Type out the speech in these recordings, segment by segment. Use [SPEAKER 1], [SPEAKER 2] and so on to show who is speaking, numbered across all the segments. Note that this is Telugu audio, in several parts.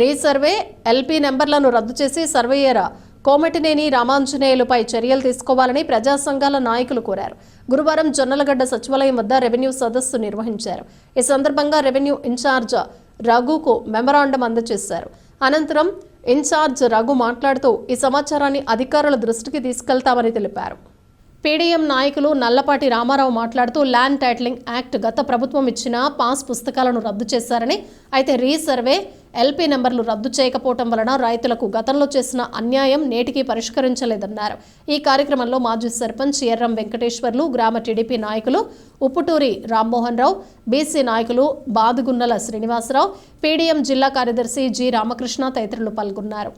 [SPEAKER 1] రీసర్వే ఎల్పీ నెంబర్లను రద్దు చేసి సర్వేయర్ కోమటినేని రామాంజనేయులపై చర్యలు తీసుకోవాలని ప్రజా సంఘాల నాయకులు కోరారు. గురువారం జొన్నలగడ్డ సచివాలయం వద్ద రెవెన్యూ సదస్సు నిర్వహించారు. ఈ సందర్భంగా రెవెన్యూ ఇన్ఛార్జ్ రఘుకు మెమరాండం అందజేశారు. అనంతరం ఇన్ఛార్జ్ రఘు మాట్లాడుతూ ఈ సమాచారాన్ని అధికారుల దృష్టికి తీసుకెళ్తామని తెలిపారు. పీడీఎం నాయకులు నల్లపాటి రామారావు మాట్లాడుతూ ల్యాండ్ టైటిలింగ్ యాక్ట్ గత ప్రభుత్వం ఇచ్చిన పాస్ పుస్తకాలను రద్దు చేశారని అయితే రీసర్వే ఎల్పీ నెంబర్లు రద్దు చేయకపోవటం వలన రైతులకు గతంలో చేసిన అన్యాయం నేటికి పరిష్కరించలేదన్నారు. ఈ కార్యక్రమంలో మాజీ సర్పంచ్ ఎర్రం వెంకటేశ్వర్లు గ్రామ టీడీపీ నాయకులు ఉప్పుటూరి రామ్మోహన్ రావు బీసీ నాయకులు బాదుగున్నల శ్రీనివాసరావు పీడీఎం జిల్లా కార్యదర్శి జి రామకృష్ణ తదితరులు పాల్గొన్నారు.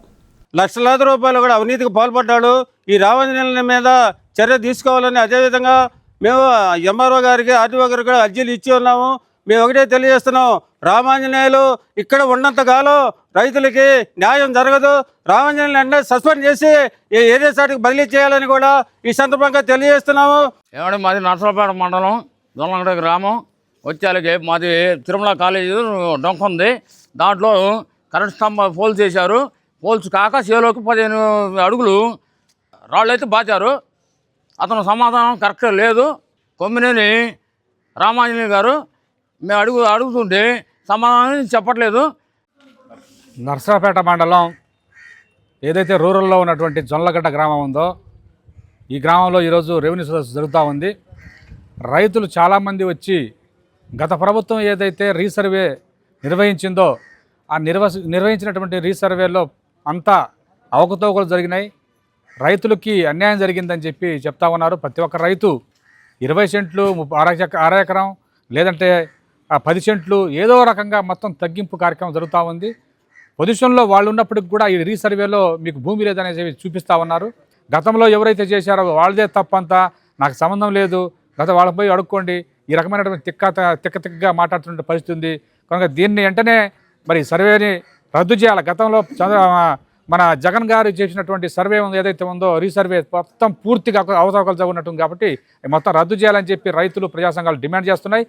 [SPEAKER 2] లక్షలాది రూపాయలు కూడా అవినీతికి పాల్పడ్డాడు. ఈ రావంజనేయుల మీద చర్య తీసుకోవాలని అదేవిధంగా మేము ఎంఆర్ఓ గారికి ఆర్టీఓ గారికి కూడా అర్జీలు ఇచ్చి ఉన్నాము. మేము ఒకటే తెలియజేస్తున్నాం. రామాంజనేయులు ఇక్కడ ఉన్నంతకాలం రైతులకి న్యాయం జరగదు. రామాంజనేయులు అంటే సస్పెండ్ చేసి ఈ ఏరియా సాటికి బదిలీ చేయాలని కూడా ఈ సందర్భంగా తెలియజేస్తున్నాము.
[SPEAKER 3] ఏమంటే మాది నర్సలపేట మండలం దొల్లంగడ గ్రామం. వచ్చేళ్ళకి మాది తిరుమల కాలేజీ డొంక ఉంది. దాంట్లో కరెంట్ స్తంభ పోల్స్ చేశారు. పోల్స్ కాక చేలోకి పదిహేను అడుగులు రాళ్ళు అయితే బాచారు. అతను సమాధానం కరెక్ట్ లేదు. కొమ్మినేని రామాంజనేయ గారు మేము అడుగు అడుగుతుంటే సమాధానం చెప్పట్లేదు.
[SPEAKER 4] నర్సరాపేట మండలం ఏదైతే రూరల్లో ఉన్నటువంటి జొన్నలగడ్డ గ్రామం ఉందో ఈ గ్రామంలో ఈరోజు రెవెన్యూ సదస్సు జరుగుతూ ఉంది. రైతులు చాలామంది వచ్చి గత ప్రభుత్వం ఏదైతే రీసర్వే నిర్వహించిందో ఆ నిర్వ నిర్వహించినటువంటి రీసర్వేలో అంతా అవకతవకలు జరిగినాయి. రైతులకి అన్యాయం జరిగిందని చెప్పి చెప్తా ఉన్నారు. ప్రతి ఒక్క రైతు ఇరవై సెంట్లు అర ఎకరం లేదంటే పది సెంట్లు ఏదో రకంగా మొత్తం తగ్గింపు కార్యక్రమం జరుగుతూ ఉంది. పొజిషన్లో వాళ్ళు ఉన్నప్పటికి కూడా ఈ రీసర్వేలో మీకు భూమి లేదనేసి చూపిస్తూ ఉన్నారు. గతంలో ఎవరైతే చేశారో వాళ్ళదే తప్పంతా నాకు సంబంధం లేదు. గత వాళ్ళకి పోయి అడుక్కోండి. ఈ రకమైనటువంటి తిక్క తిక్క తిక్కగా మాట్లాడుతున్న పరిస్థితి ఉంది. కనుక దీన్ని వెంటనే మరి సర్వేని రద్దు చేయాలి. గతంలో చంద్ర మన జగన్ గారు చేసినటువంటి సర్వే ఉంది ఏదైతే ఉందో రీసర్వే మొత్తం పూర్తిగా అవతవకలు ఉన్నట్టుంది కాబట్టి మొత్తం రద్దు చేయాలని చెప్పి రైతులు ప్రజా సంఘాలు డిమాండ్ చేస్తున్నాయి.